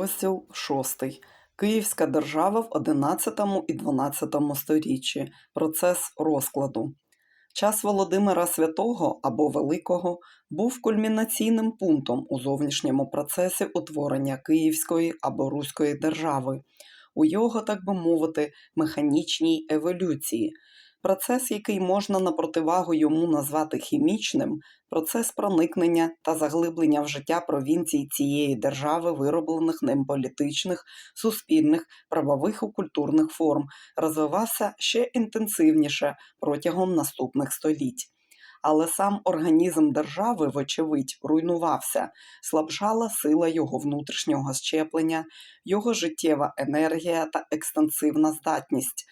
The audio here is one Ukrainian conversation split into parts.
Розділ 6. Київська держава в 11 і 12 сторіччі. Процес розкладу. Час Володимира Святого або Великого був кульмінаційним пунктом у зовнішньому процесі утворення Київської або Руської держави, у його, так би мовити, механічній еволюції. Процес, який можна на противагу йому назвати хімічним, процес проникнення та заглиблення в життя провінцій цієї держави вироблених ним політичних, суспільних, правових і культурних форм, розвивався ще інтенсивніше протягом наступних століть. Але сам організм держави, вочевидь, руйнувався, слабшала сила його внутрішнього щеплення, його життєва енергія та екстенсивна здатність.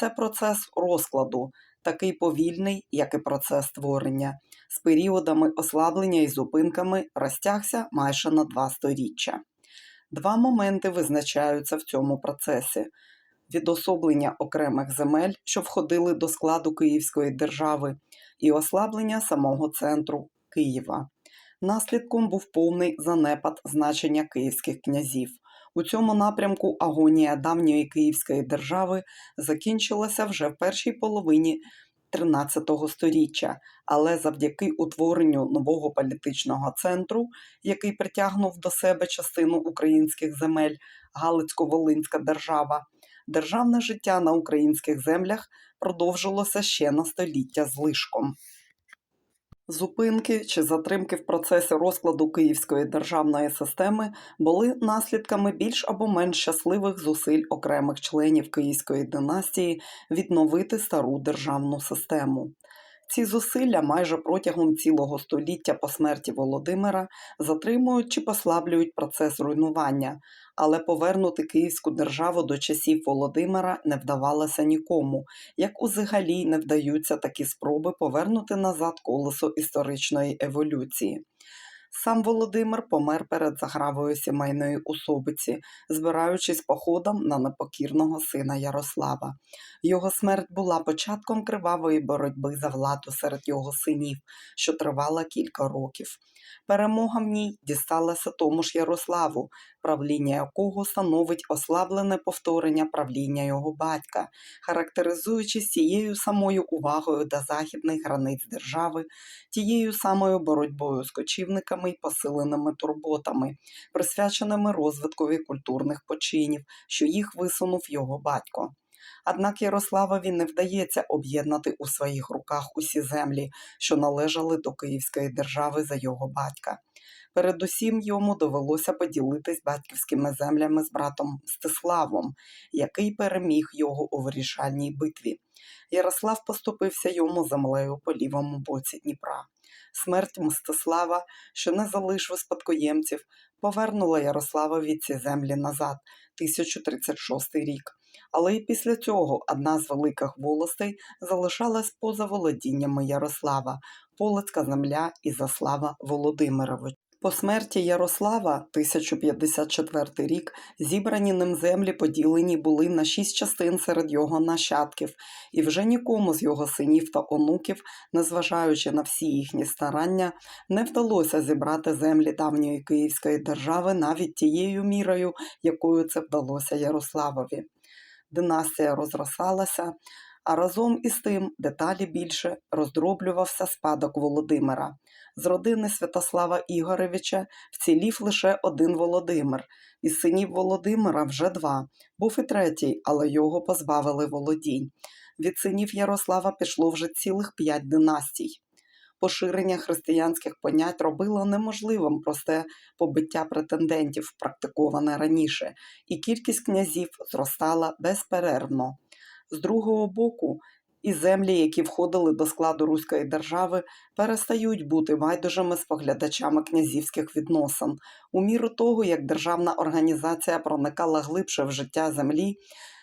Це процес розкладу, такий повільний, як і процес творення, з періодами ослаблення і зупинками розтягся майже на два сторіччя. Два моменти визначаються в цьому процесі: відособлення окремих земель, що входили до складу Київської держави, і ослаблення самого центру Києва. Наслідком був повний занепад значення київських князів. У цьому напрямку агонія давньої Київської держави закінчилася вже в першій половині 13 століття, але завдяки утворенню нового політичного центру, який притягнув до себе частину українських земель Галицько-Волинська держава, державне життя на українських землях продовжилося ще на століття з лишком. Зупинки чи затримки в процесі розкладу Київської державної системи були наслідками більш або менш щасливих зусиль окремих членів Київської династії відновити стару державну систему. Ці зусилля майже протягом цілого століття по смерті Володимира затримують чи послаблюють процес руйнування, але повернути Київську державу до часів Володимира не вдавалося нікому, як узагалі не вдаються такі спроби повернути назад колесо історичної еволюції. Сам Володимир помер перед загравою сімейної особиці, збираючись походом на непокірного сина Ярослава. Його смерть була початком кривавої боротьби за владу серед його синів, що тривала кілька років. Перемога в ній дісталася тому ж Ярославу, правління якого становить ослаблене повторення правління його батька, характеризуючись тією самою увагою до західних границь держави, тією самою боротьбою з кочівниками й посиленими турботами, присвяченими розвиткові культурних починів, що їх висунув його батько. Однак Ярославові не вдається об'єднати у своїх руках усі землі, що належали до Київської держави за його батька. Передусім йому довелося поділитись батьківськими землями з братом Мстиславом, який переміг його у вирішальній битві. Ярослав поступився йому землею по лівому боці Дніпра. Смерть Мстислава, що не залишив спадкоємців, повернула Ярославові ці землі назад, 1036 рік. Але і після цього одна з великих волостей залишалась поза володіннями Ярослава, Полицька земля і Заслава Володимирович. По смерті Ярослава, 1054 рік, зібрані ним землі поділені були на шість частин серед його нащадків, і вже нікому з його синів та онуків, незважаючи на всі їхні старання, не вдалося зібрати землі давньої Київської держави навіть тією мірою, якою це вдалося Ярославові. Династія розросталася, а разом із тим деталі більше роздроблювався спадок Володимира. З родини Святослава Ігоревича вцілів лише один Володимир, із синів Володимира вже два. Був і третій, але його позбавили володінь. Від синів Ярослава пішло вже цілих п'ять династій. Поширення християнських понять робило неможливим просте побиття претендентів, практиковане раніше, і кількість князів зростала безперервно. З другого боку, і землі, які входили до складу Руської держави, перестають бути байдужими споглядачами князівських відносин. У міру того, як державна організація проникала глибше в життя землі,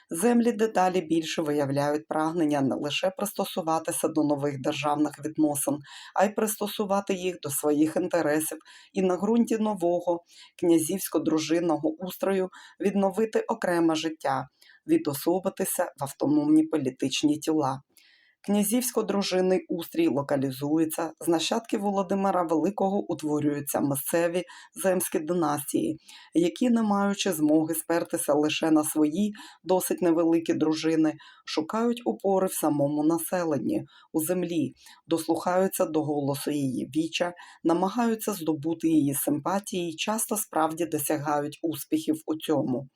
землі деталі більше виявляють прагнення не лише пристосуватися до нових державних відносин, а й пристосувати їх до своїх інтересів і на ґрунті нового князівсько-дружинного устрою відновити окреме життя, відособитися в автономні політичні тіла. Князівсько-дружинний устрій локалізується, з нащадків Володимира Великого утворюються місцеві земські династії, які, не маючи змоги спертися лише на свої досить невеликі дружини, шукають опори в самому населенні, у землі, дослухаються до голосу її віча, намагаються здобути її симпатії і часто справді досягають успіхів у цьому.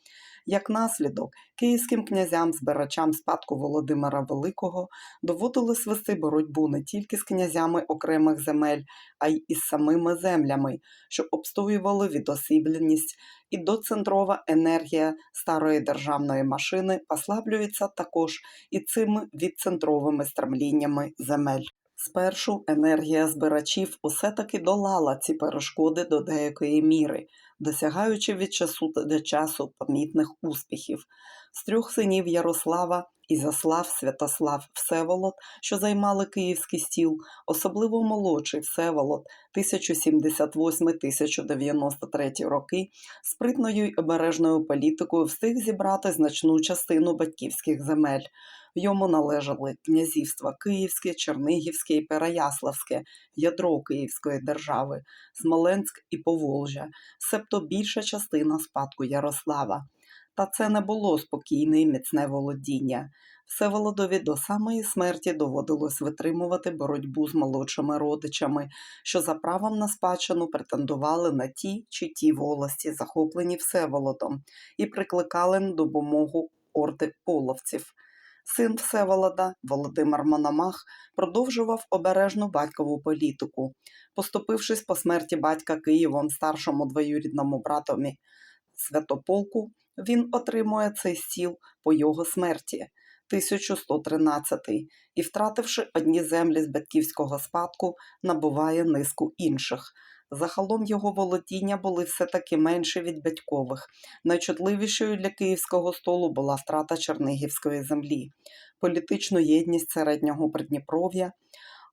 Як наслідок, київським князям, збирачам спадку Володимира Великого доводилось вести боротьбу не тільки з князями окремих земель, а й із самими землями, що обстоювали відосібленість, і доцентрова енергія старої державної машини послаблюється також і цими відцентровими стремліннями земель. Спершу енергія збирачів усе таки долала ці перешкоди до деякої міри, досягаючи від часу до часу помітних успіхів. З трьох синів Ярослава Ізяслав, Святослав, Всеволод, що займали київський стіл, особливо молодший Всеволод 1078-1093 роки, спритною й обережною політикою встиг зібрати значну частину батьківських земель. Йому належали князівства Київське, Чернигівське і Переяславське, ядро Київської держави, Смоленськ і Поволжя, себто більша частина спадку Ярослава. Та це не було спокійне і міцне володіння. Всеволодові до самої смерті доводилось витримувати боротьбу з молодшими родичами, що за правом на спадщину претендували на ті чи ті волості, захоплені Всеволодом, і прикликали на допомогу орди половців. Син Всеволода, Володимир Мономах, продовжував обережну батькову політику, поступившись по смерті батька Києвом старшому двоюрідному братові Святополку, він отримує цей стіл по його смерті 1113 і, втративши одні землі з батьківського спадку, набуває низку інших. Загалом його володіння були все-таки менші від батькових. Найчутливішою для київського столу була втрата Чернигівської землі. Політичну єдність середнього Придніпров'я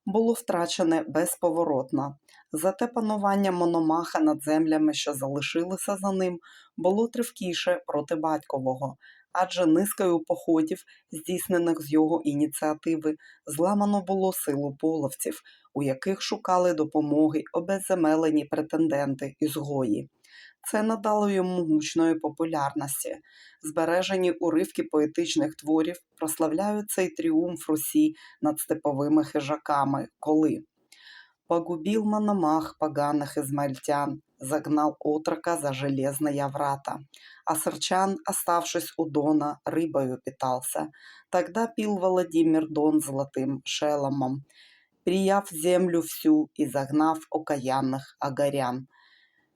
було втрачене безповоротно. Зате панування Мономаха над землями, що залишилися за ним, було тривкіше проти батькового, адже низкою походів, здійснених з його ініціативи, зламано було силу половців, у яких шукали допомоги обезземелені претенденти ізгої. Це надало йому гучної популярності. Збережені уривки поетичних творів прославляють цей тріумф Русі над степовими хижаками, коли Погубил Мономах поганых измальтян, загнал отрока за железные врата. А сырчан, оставшись у Дона, рыбою питался. Тогда пил Владимир Дон золотым шеломом, прияв землю всю і загнав окаянних агарян.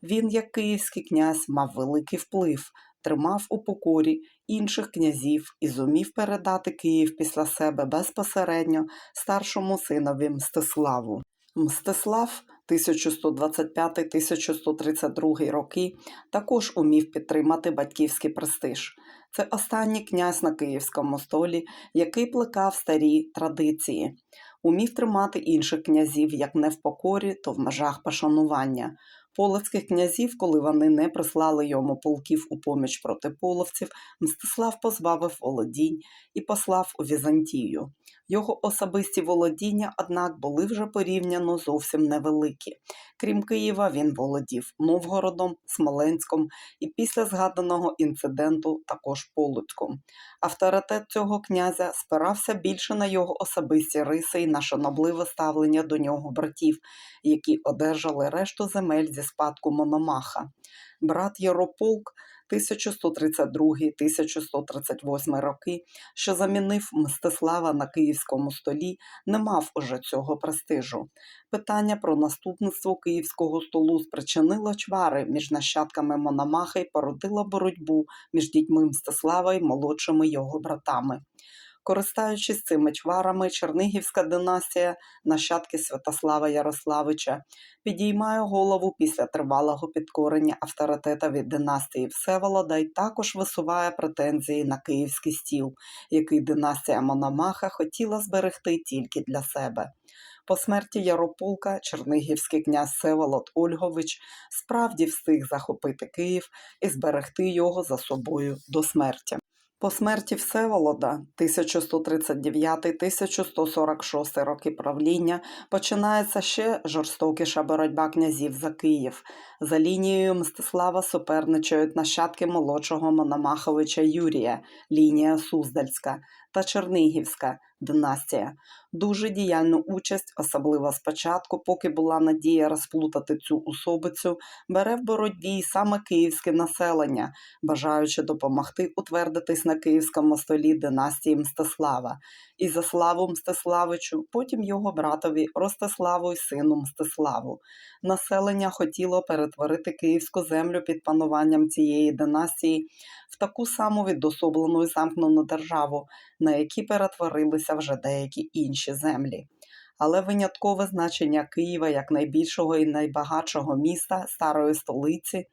Він, як київський князь, мав великий вплив, тримав у покорі інших князів і зумів передати Київ після себе безпосередньо старшому синові Мстиславу. Мстислав 1125-1132 роки також умів підтримати батьківський престиж. Це останній князь на київському столі, який плекав старі традиції, умів тримати інших князів як не в покорі, то в межах пошанування. Полоцьких князів, коли вони не прислали йому полків у поміч проти половців, Мстислав позбавив володінь і послав у Візантію. Його особисті володіння, однак, були вже порівняно зовсім невеликі. Крім Києва, він володів Новгородом, Смоленськом і після згаданого інциденту також Полуцьком. Авторитет цього князя спирався більше на його особисті риси і на шанобливе ставлення до нього братів, які одержали решту земель зі спадку Мономаха. Брат Ярополк 1132-1138 роки, що замінив Мстислава на київському столі, не мав уже цього престижу. Питання про наступництво київського столу спричинило чвари між нащадками Мономаха і породило боротьбу між дітьми Мстислава і молодшими його братами. Користаючись цими чварами, Чернигівська династія, нащадки Святослава Ярославича, підіймає голову після тривалого підкорення авторитета від династії Всеволода і також висуває претензії на київський стіл, який династія Мономаха хотіла зберегти тільки для себе. По смерті Ярополка чернигівський князь Всеволод Ольгович справді встиг захопити Київ і зберегти його за собою до смерті. По смерті Всеволода 1139-1146 роки правління починається ще жорстокіша боротьба князів за Київ. За лінією Мстислава суперничають нащадки молодшого Мономаховича Юрія, лінія Суздальська та Чернигівська династія. Дуже діяльну участь, особливо спочатку, поки була надія розплутати цю особицю, бере в боротьбі й саме київське населення, бажаючи допомогти утвердитись на київському столі династії Мстислава. І за славу Мстиславичу, потім його братові Ростиславу й сину Мстиславу. Населення хотіло перетворити київську землю під пануванням цієї династії в таку саму відособлену і замкнену державу, на які перетворилися вже деякі інші землі. Але виняткове значення Києва як найбільшого і найбагатшого міста старої столиці,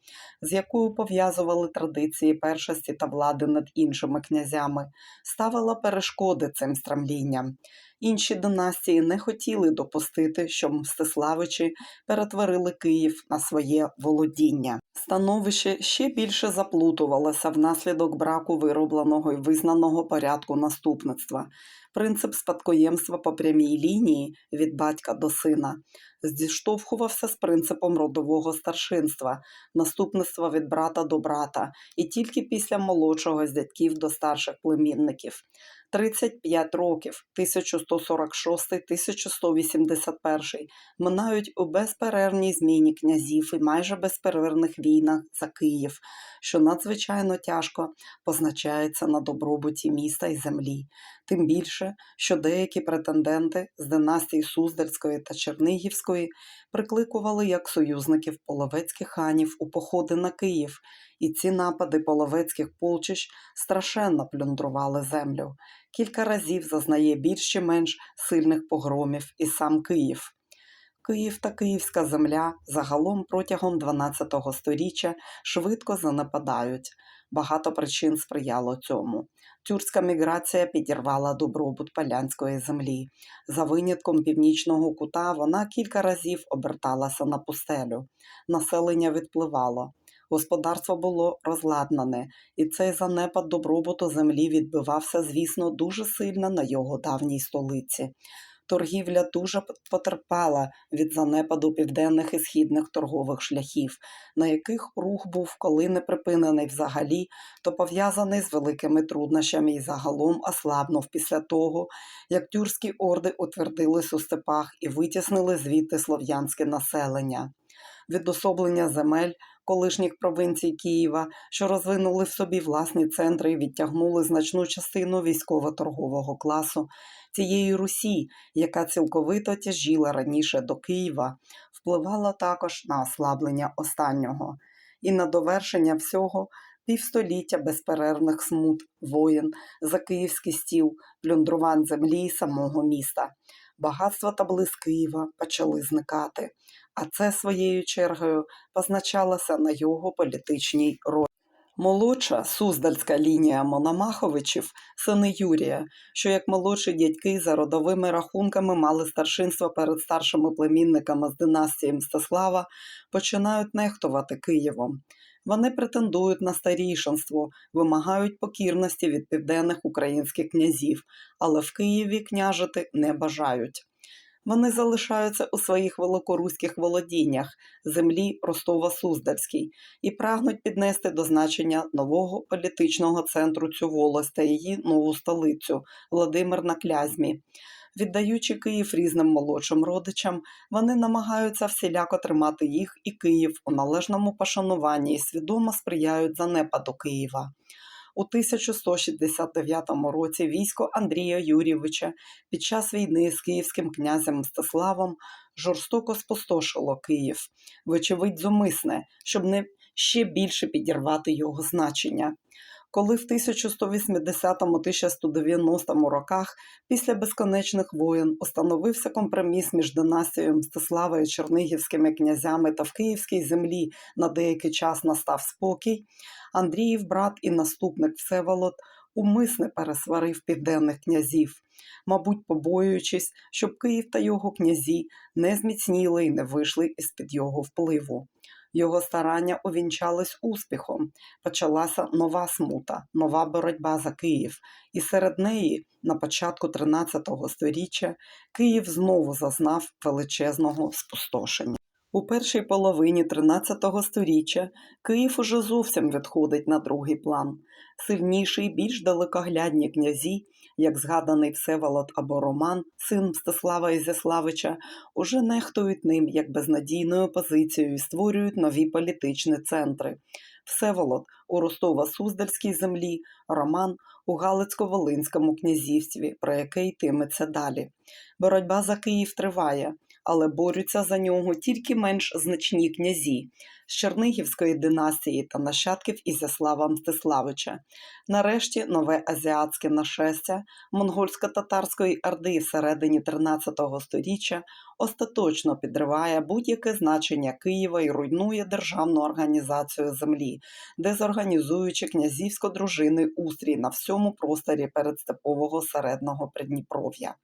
з якою пов'язували традиції першості та влади над іншими князями, ставило перешкоди цим страмлінням. Інші династії не хотіли допустити, щоб Мстиславичі перетворили Київ на своє володіння. Становище ще більше заплутувалося внаслідок браку виробленого і визнаного порядку наступництва. Принцип спадкоємства по прямій лінії від батька до сина зіштовхувався з принципом родового старшинства, наступництва від брата до брата, і тільки після молодшого з дядьків до старших племінників. 35 років 1146-1181 минають у безперервній зміні князів і майже безперервних війнах за Київ, що надзвичайно тяжко позначається на добробуті міста і землі, тим більше, що деякі претенденти з династій Суздальської та Чернигівської прикликували як союзників половецьких ханів у походи на Київ, і ці напади половецьких полчищ страшенно плюндрували землю. Кілька разів зазнає більш чи менш сильних погромів і сам Київ. Київ та Київська земля загалом протягом 12 століття швидко занепадають. Багато причин сприяло цьому. Тюркська міграція підірвала добробут Полянської землі. За винятком північного кута вона кілька разів оберталася на пустелю. Населення відпливало. Господарство було розладнане, і цей занепад добробуту землі відбивався, звісно, дуже сильно на його давній столиці. Торгівля дуже потерпала від занепаду південних і східних торгових шляхів, на яких рух був коли не припинений взагалі, то пов'язаний з великими труднощами і загалом ослабнув після того, як тюркські орди утвердились у степах і витіснили звідти слов'янське населення. Відособлення земель колишніх провинцій Києва, що розвинули в собі власні центри і відтягнули значну частину військово-торгового класу цієї Русі, яка цілковито тяжіла раніше до Києва, впливала також на ослаблення останнього. І на довершення всього півстоліття безперервних смут, воєн, за київський стіл, плюндрувань землі і самого міста. Багатство та блиск Києва почали зникати, а це своєю чергою позначалося на його політичній ролі. Молодша суздальська лінія Мономаховичів, сини Юрія, що як молодші дядьки за родовими рахунками мали старшинство перед старшими племінниками з династії Мстислава, починають нехтувати Києвом. Вони претендують на старішинство, вимагають покірності від південних українських князів, але в Києві княжити не бажають. Вони залишаються у своїх великоруських володіннях, землі Ростова-Суздальській, і прагнуть піднести до значення нового політичного центру цю волость та її нову столицю Володимир на Клязьмі. Віддаючи Київ різним молодшим родичам, вони намагаються всіляко тримати їх і Київ у належному пошануванні і свідомо сприяють занепаду Києва. У 1169 році військо Андрія Юрійовича під час війни з київським князем Мстиславом жорстоко спустошило Київ, вочевидь зумисне, щоб не ще більше підірвати його значення. Коли в 1180-1190 роках після безконечних воєн установився компроміс між династією Мстислава і Чернигівськими князями та в Київській землі на деякий час настав спокій, Андріїв брат і наступник Всеволод умисне пересварив південних князів, мабуть, побоюючись, щоб Київ та його князі не зміцніли і не вийшли із під його впливу. Його старання увінчались успіхом. Почалася нова смута, нова боротьба за Київ, і серед неї, на початку 13 століття, Київ знову зазнав величезного спустошення. У першій половині 13 століття Київ уже зовсім відходить на другий план. Сильніші й більш далекоглядні князі, як згаданий Всеволод або Роман, син Мстислава Ізяславича, уже нехтують ним як безнадійною позицією і створюють нові політичні центри. Всеволод у Ростово-Суздальській землі, Роман у Галицько-Волинському князівстві, про яке йтиметься далі. Боротьба за Київ триває, але борються за нього тільки менш значні князі з Чернигівської династії та нащадків Ізяслава Мстиславича. Нарешті нове азіатське нашестя монгольсько-татарської орди всередині 13 століття остаточно підриває будь-яке значення Києва і руйнує державну організацію землі, дезорганізуючи князівсько-дружинний устрій на всьому просторі передстепового середнього Придніпров'я.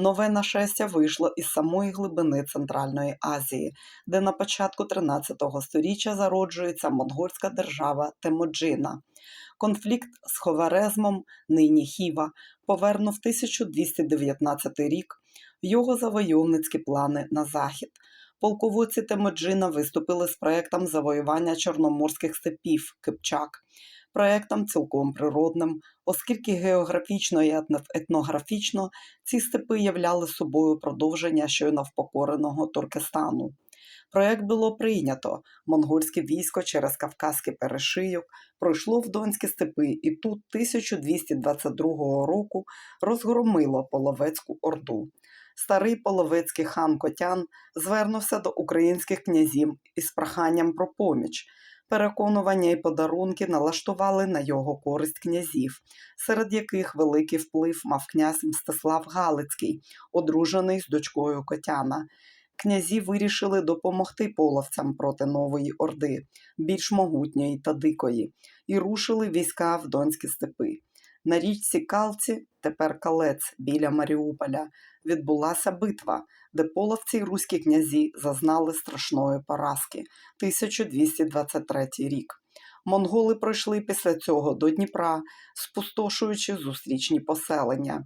Нове нашестя вийшло із самої глибини Центральної Азії, де на початку 13 століття зароджується монгольська держава Темуджина. Конфлікт з Ховарезмом, нині Хіва, повернув 1219 рік його завойовницькі плани на захід. Полководці Темуджина виступили з проектом завоювання чорноморських степів Кипчак. Проектом цілком природним, оскільки географічно і етнографічно ці степи являли собою продовження щойно впокореного Туркестану. Проект було прийнято. Монгольське військо через Кавказький перешийок пройшло в Донські степи і тут 1222 року розгромило Половецьку орду. Старий половецький хан Котян звернувся до українських князів із проханням про поміч. Переконування і подарунки налаштували на його користь князів, серед яких великий вплив мав князь Мстислав Галицький, одружений з дочкою Котяна. Князі вирішили допомогти половцям проти нової орди, більш могутньої та дикої, і рушили війська в Донські степи. На річці Калці, тепер Калець біля Маріуполя, відбулася битва, де половці й руські князі зазнали страшної поразки 1223 рік. Монголи пройшли після цього до Дніпра, спустошуючи зустрічні поселення.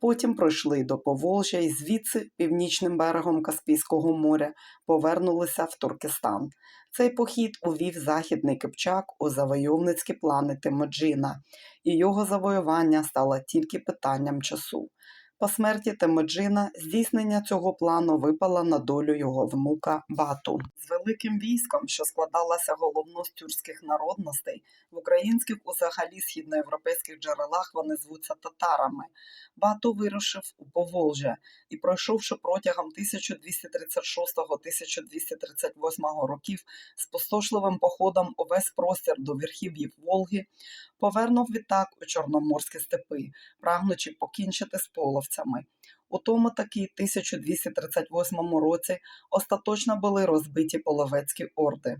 Потім пройшли до Поволжя і звідси, північним берегом Каспійського моря, повернулися в Туркестан. Цей похід увів Західний Кипчак у завойовницькі плани Тимоджина, і його завоювання стало тільки питанням часу. По смерті Темуджина здійснення цього плану випало на долю його внука Бату. З великим військом, що складалося головно з тюркських народностей, в українських узагалі східноєвропейських джерелах вони звуться татарами. Бату вирушив у Поволжя і, пройшовши протягом 1236-1238 років спустошливим походом увесь простір до верхів'їв Волги, повернув відтак у Чорноморські степи, прагнучи покінчити з половцями. У тому таки 1238 році остаточно були розбиті половецькі орди.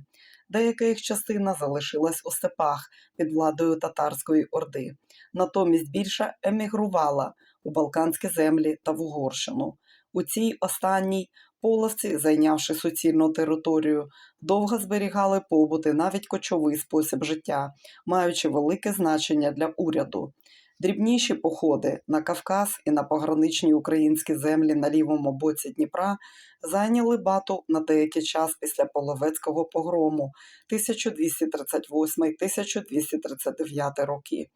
Деяка їх частина залишилась у степах під владою татарської орди, натомість більша емігрувала у Балканські землі та в Угорщину. У цій останній половці, зайнявши суцільну територію, довго зберігали побут і навіть кочовий спосіб життя, маючи велике значення для уряду. Дрібніші походи на Кавказ і на пограничні українські землі на лівому боці Дніпра зайняли бату на деякий час після Половецького погрому 1238-1239 роки.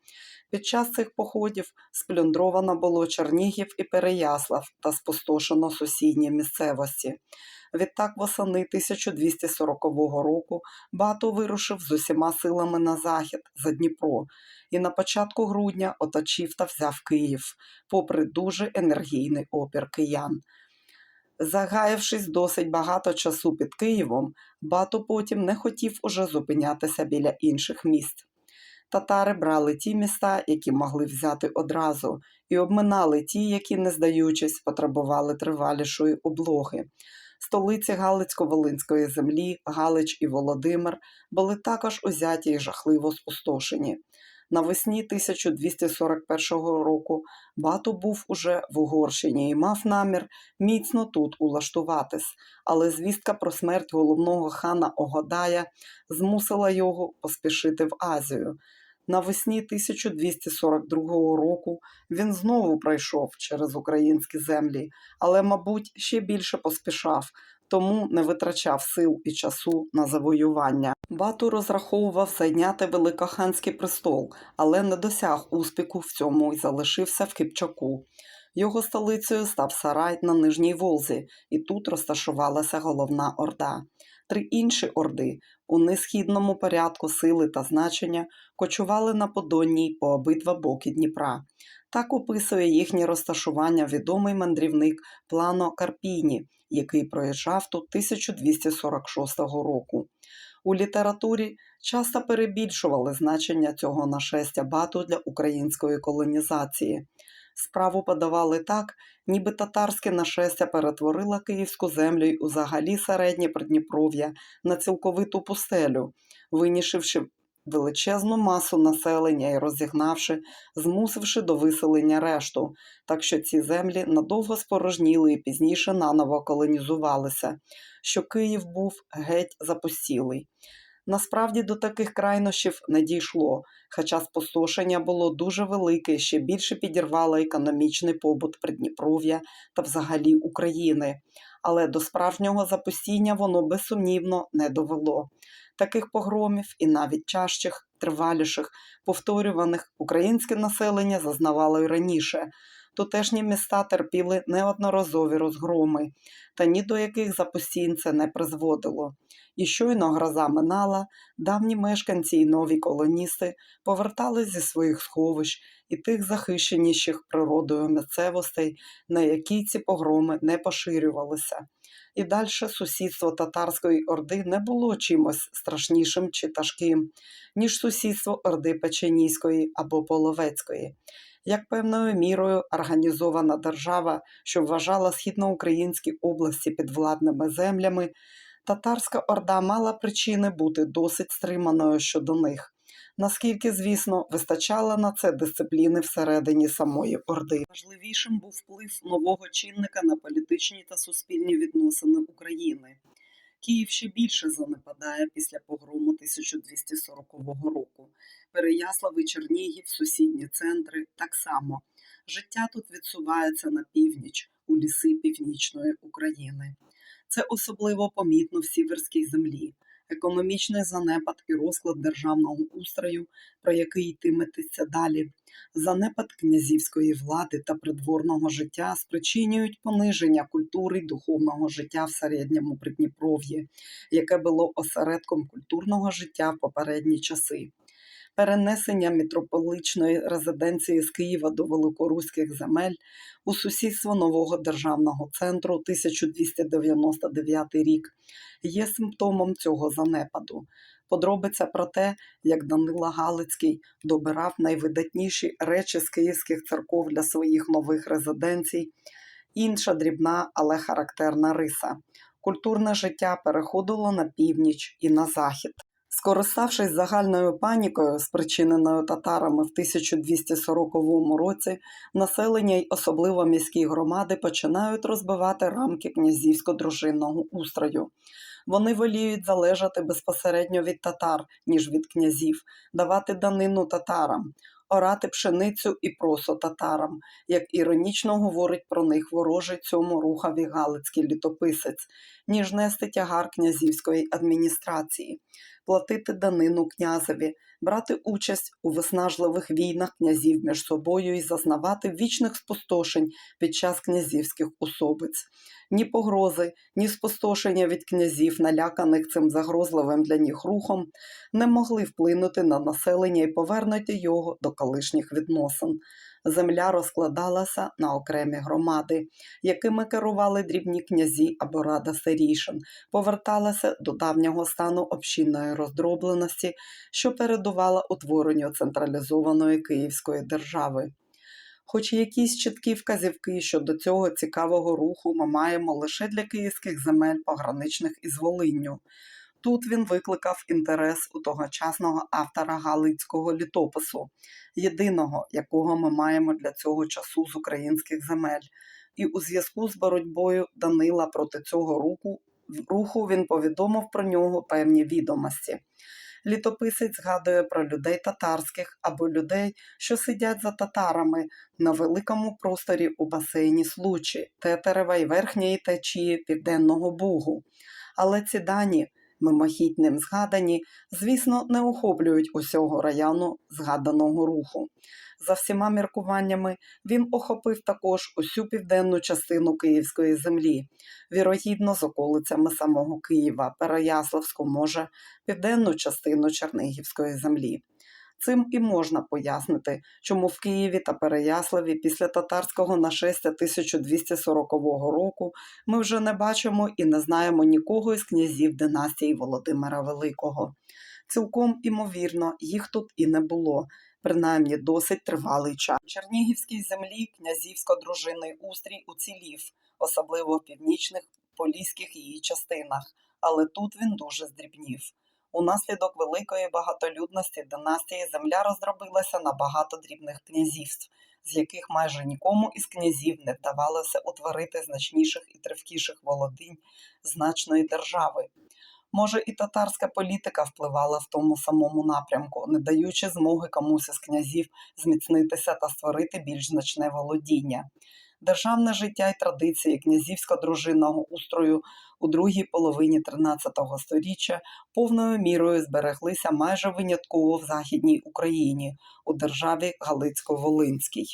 Під час цих походів сплюндровано було Чернігів і Переяслав та спустошено сусідні місцевості. Відтак восени 1240 року Бато вирушив з усіма силами на захід за Дніпро і на початку грудня оточив та взяв Київ, попри дуже енергійний опір киян. Загаявшись досить багато часу під Києвом, Бато потім не хотів уже зупинятися біля інших міст. Татари брали ті міста, які могли взяти одразу, і обминали ті, які, не здаючись, потребували тривалішої облоги. Столиці Галицько-Волинської землі, Галич і Володимир були також узяті і жахливо спустошені. Навесні 1241 року Бату був уже в Угорщині і мав намір міцно тут улаштуватись, але звістка про смерть головного хана Огодая змусила його поспішити в Азію. Навесні 1242 року він знову пройшов через українські землі, але, мабуть, ще більше поспішав, тому не витрачав сил і часу на завоювання. Бату розраховував зайняти Великоханський престол, але не досяг успіху в цьому і залишився в Кипчаку. Його столицею став Сарай на Нижній Волзі, і тут розташувалася головна орда. Три інші орди у несхідному порядку сили та значення кочували на Подонній по обидва боки Дніпра. Так описує їхнє розташування відомий мандрівник Плано Карпіні, який проїжджав тут 1246 року. У літературі часто перебільшували значення цього нашестя бату для української колонізації. Справу подавали так, ніби татарське нашестя перетворило київську землю й узагалі середнє Придніпров'я на цілковиту пустелю, винішивши величезну масу населення і розігнавши, змусивши до виселення решту, так що ці землі надовго спорожніли і пізніше наново колонізувалися, що Київ був геть запустілий. Насправді до таких крайнощів не дійшло, хоча спустошення було дуже велике ще більше підірвало економічний побут Придніпров'я та взагалі України. Але до справжнього запустіння воно безсумнівно не довело. Таких погромів і навіть чащих, триваліших, повторюваних українське населення зазнавало й раніше. Тутешні міста терпіли неодноразові розгроми, та ні до яких запустінь це не призводило. І щойно гроза минала, давні мешканці і нові колоністи повертались зі своїх сховищ і тих захищеніших природою місцевостей, на які ці погроми не поширювалися. І далі сусідство татарської орди не було чимось страшнішим чи тяжким, ніж сусідство орди Печеніської або Половецької. Як певною мірою організована держава, що вважала східноукраїнські області підвладними землями, татарська орда мала причини бути досить стриманою щодо них, наскільки, звісно, вистачало на це дисципліни всередині самої орди. Важливішим був вплив нового чинника на політичні та суспільні відносини України. Київ ще більше занепадає після погрому 1240 року. Переяслав і Чернігів, сусідні центри так само. Життя тут відсувається на північ, у ліси північної України. Це особливо помітно в сіверській землі. Економічний занепад і розклад державного устрою, про який йтиметься далі, занепад князівської влади та придворного життя спричинюють пониження культури й духовного життя в середньому Придніпров'ї, яке було осередком культурного життя в попередні часи. Перенесення мітрополичної резиденції з Києва до великоруських земель у сусідство нового державного центру 1299 рік є симптомом цього занепаду. Подробиця про те, як Данила Галицький добирав найвидатніші речі з київських церков для своїх нових резиденцій, інша дрібна, але характерна риса. Культурне життя переходило на північ і на захід. Скориставшись загальною панікою, спричиненою татарами в 1240 році, населення й особливо міські громади починають розбивати рамки князівсько-дружинного устрою. Вони воліють залежати безпосередньо від татар, ніж від князів, давати данину татарам, орати пшеницю і просо татарам, як іронічно говорить про них ворожий цьому рухаві галицький літописець, ніж нести тягар князівської адміністрації, платити данину князеві, брати участь у виснажливих війнах князів між собою і зазнавати вічних спустошень під час князівських особиць. Ні погрози, ні спустошення від князів, наляканих цим загрозливим для них рухом, не могли вплинути на населення і повернути його до колишніх відносин. Земля розкладалася на окремі громади, якими керували дрібні князі або рада старішин, поверталася до давнього стану общинної роздробленості, що передувала утворенню централізованої Київської держави. Хоч якісь чіткі вказівки щодо цього цікавого руху ми маємо лише для київських земель, пограничних із Волинню. Тут він викликав інтерес у тогочасного автора Галицького літопису, єдиного, якого ми маємо для цього часу з українських земель. І у зв'язку з боротьбою Данила проти цього руху, руху він повідомив про нього певні відомості. Літописець згадує про людей татарських або людей, що сидять за татарами на великому просторі у басейні Случі, Тетерева й верхньої течії Південного Бугу. Але ці дані, мимохідь ним згадані, звісно, не охоплюють усього району згаданого руху. За всіма міркуваннями, він охопив також усю південну частину Київської землі, вірогідно з околицями самого Києва, Переяславську, може, південну частину Чернігівської землі. Цим і можна пояснити, чому в Києві та Переяславі після татарського нашестя 1240 року ми вже не бачимо і не знаємо нікого із князів династії Володимира Великого. Цілком імовірно, їх тут і не було, принаймні досить тривалий час. В Чернігівській землі князівсько-дружинний устрій уцілів, особливо в північних поліських її частинах, але тут він дуже здрібнів. Унаслідок великої багатолюдності династії земля роздробилася на багато дрібних князівств, з яких майже нікому із князів не вдавалося утворити значніших і тривкіших володінь значної держави. Може, і татарська політика впливала в тому самому напрямку, не даючи змоги комусь із князів зміцнитися та створити більш значне володіння. Державне життя й традиції князівсько-дружинного устрою у другій половині 13 століття повною мірою збереглися майже винятково в Західній Україні у державі Галицько-Волинській.